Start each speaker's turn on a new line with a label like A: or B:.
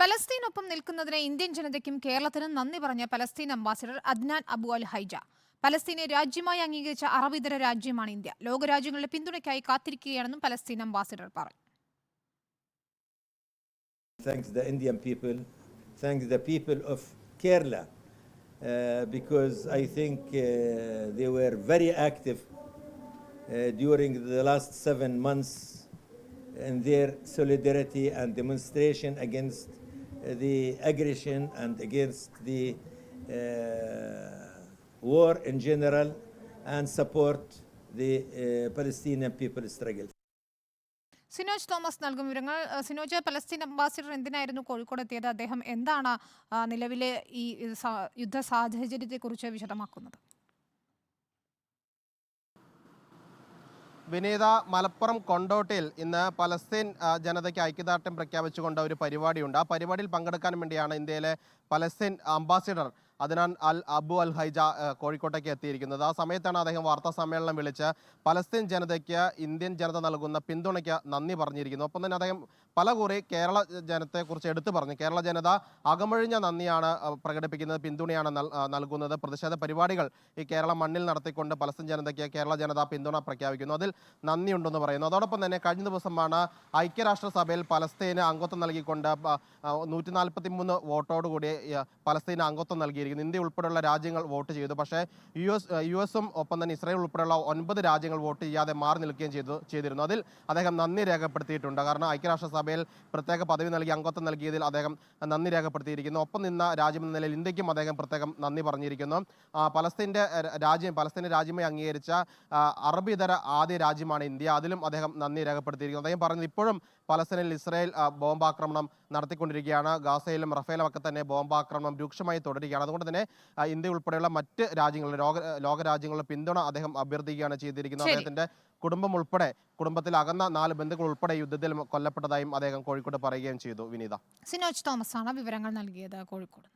A: പലസ്തീനൊപ്പം നിൽക്കുന്നതിന് ഇന്ത്യൻ ജനതയ്ക്കും കേരളത്തിനും നന്ദി പറഞ്ഞ Palestine ambassador Adnan Abu Al Haija പലസ്തീനെ രാജ്യമായി അംഗീകരിച്ച അറബിതര രാജ്യമാണ് ഇന്ത്യ ലോകരാജ്യങ്ങളുടെ പിന്തുണയ്ക്കായി കാത്തിരിക്കുകയാണെന്നും പലസ്തീൻ അംബാസിഡർ പറഞ്ഞു
B: thanks the Indian people, thanks the people of Kerala, uh, because I think uh, they were very active uh, during the last seven months in their solidarity and demonstration against uh, the aggression and against the uh, war in general and support the uh, Palestinian people's struggle.
A: Sinoj Thomas നൽകും വിവരങ്ങൾ. Sinoj Palestine ambassador എന്തിനായിരുന്നു കോഴിക്കോട് എത്തിയത്? അദ്ദേഹം എന്താണ് നിലവിലെ ഈ യുദ്ധ സാഹചര്യത്തെക്കുറിച്ച് വിശദമാക്കുന്നത്?
C: വിനീത മലപ്പുറം കൊണ്ടോട്ടിൽ ഇന്ന് പലസ്തീൻ ജനതയ്ക്ക് ഐക്യദാർഢ്യം പ്രഖ്യാപിച്ചുകൊണ്ട് ഒരു പരിപാടിയുണ്ട്. ആ പരിപാടിയിൽ പങ്കെടുക്കാൻ വേണ്ടിയാണ് ഇന്ത്യയിലെ Palestine ambassador Adnan Al Abu Al Haija കോഴിക്കോട്ടേക്ക് എത്തിയിരിക്കുന്നത്. ആ സമയത്താണ് അദ്ദേഹം വാർത്താ സമ്മേളനം വിളിച്ച് പലസ്തീൻ ജനതയ്ക്ക് ഇന്ത്യൻ ജനത നൽകുന്ന പിന്തുണയ്ക്ക് നന്ദി പറഞ്ഞിരിക്കുന്നു. ഒപ്പം തന്നെ അദ്ദേഹം പല കുറി കേരള ജനത്തെക്കുറിച്ച് എടുത്തു പറഞ്ഞു. കേരള ജനത അകമഴിഞ്ഞ നന്ദിയാണ് പ്രകടിപ്പിക്കുന്നത് പിന്തുണയാണ് നൽകുന്നത്. പ്രതിഷേധ പരിപാടികൾ ഈ കേരള മണ്ണിൽ നടത്തിക്കൊണ്ട് പലസ്തീൻ ജനതയ്ക്ക് കേരള ജനത പിന്തുണ പ്രഖ്യാപിക്കുന്നു. അതിൽ നന്ദിയുണ്ടെന്ന് പറയുന്നു. അതോടൊപ്പം തന്നെ കഴിഞ്ഞ ദിവസമാണ് ഐക്യരാഷ്ട്രസഭയിൽ പലസ്തീന് അംഗത്വം നൽകിക്കൊണ്ട് നൂറ്റി നാൽപ്പത്തി മൂന്ന് വോട്ടോടുകൂടി പലസ്തീന് അംഗത്വം നൽകിയിരിക്കുന്നു ഇന്ത്യ ഉൾപ്പെടെയുള്ള രാജ്യങ്ങൾ വോട്ട് ചെയ്തു. പക്ഷേ യു എസ് യു എസും ഒപ്പം തന്നെ ഇസ്രായേൽ ഉൾപ്പെടെയുള്ള ഒൻപത് രാജ്യങ്ങൾ വോട്ട് ചെയ്യാതെ മാറി നിൽക്കുകയും ചെയ്തു ചെയ്തിരുന്നു. അതിൽ അദ്ദേഹം നന്ദി രേഖപ്പെടുത്തിയിട്ടുണ്ട്. കാരണം ഐക്യരാഷ്ട്രസഭയിൽ പ്രത്യേക പദവി നൽകി അംഗത്വം നൽകിയതിൽ അദ്ദേഹം നന്ദി രേഖപ്പെടുത്തിയിരിക്കുന്നു. ഒപ്പം നിന്ന രാജ്യമെന്ന നിലയിൽ ഇന്ത്യക്കും അദ്ദേഹം പ്രത്യേകം നന്ദി പറഞ്ഞിരിക്കുന്നു. പലസ്തീന്റെ രാജ്യം പലസ്തീന്റെ രാജ്യമായി അംഗീകരിച്ച അറബിതര ആദ്യ രാജ്യമാണ് ഇന്ത്യ. അതിലും അദ്ദേഹം നന്ദി രേഖപ്പെടുത്തിയിരിക്കുന്നു. അദ്ദേഹം പറഞ്ഞത് ഇപ്പോഴും പലസ്തീനിൽ ഇസ്രായേൽ ബോംബാക്രമണം നടത്തിക്കൊണ്ടിരിക്കുകയാണ്. ഗാസയിലും റഫേലും ഒക്കെ തന്നെ ബോംബാക്രമണം രൂക്ഷമായി തുടരുകയാണ്. അതുകൊണ്ട് തന്നെ ആ, ഇന്ത്യ ഉൾപ്പെടെയുള്ള മറ്റ് രാജ്യങ്ങളുടെ ലോക ലോകരാജ്യങ്ങളുടെ പിന്തുണ അദ്ദേഹം അഭ്യർത്ഥിക്കുകയാണ് ചെയ്തിരിക്കുന്നത്. അദ്ദേഹത്തിന്റെ കുടുംബം ഉൾപ്പെടെ കുടുംബത്തിൽ അകന്ന നാല് ബന്ധുക്കൾ ഉൾപ്പെടെ യുദ്ധത്തിൽ കൊല്ലപ്പെട്ടതായും അദ്ദേഹം കോഴിക്കോട് പറയുകയും ചെയ്തു. വിനീത.
A: സിനോജ് തോമസ് ആണ് വിവരങ്ങൾ നൽകിയത് കോഴിക്കോട്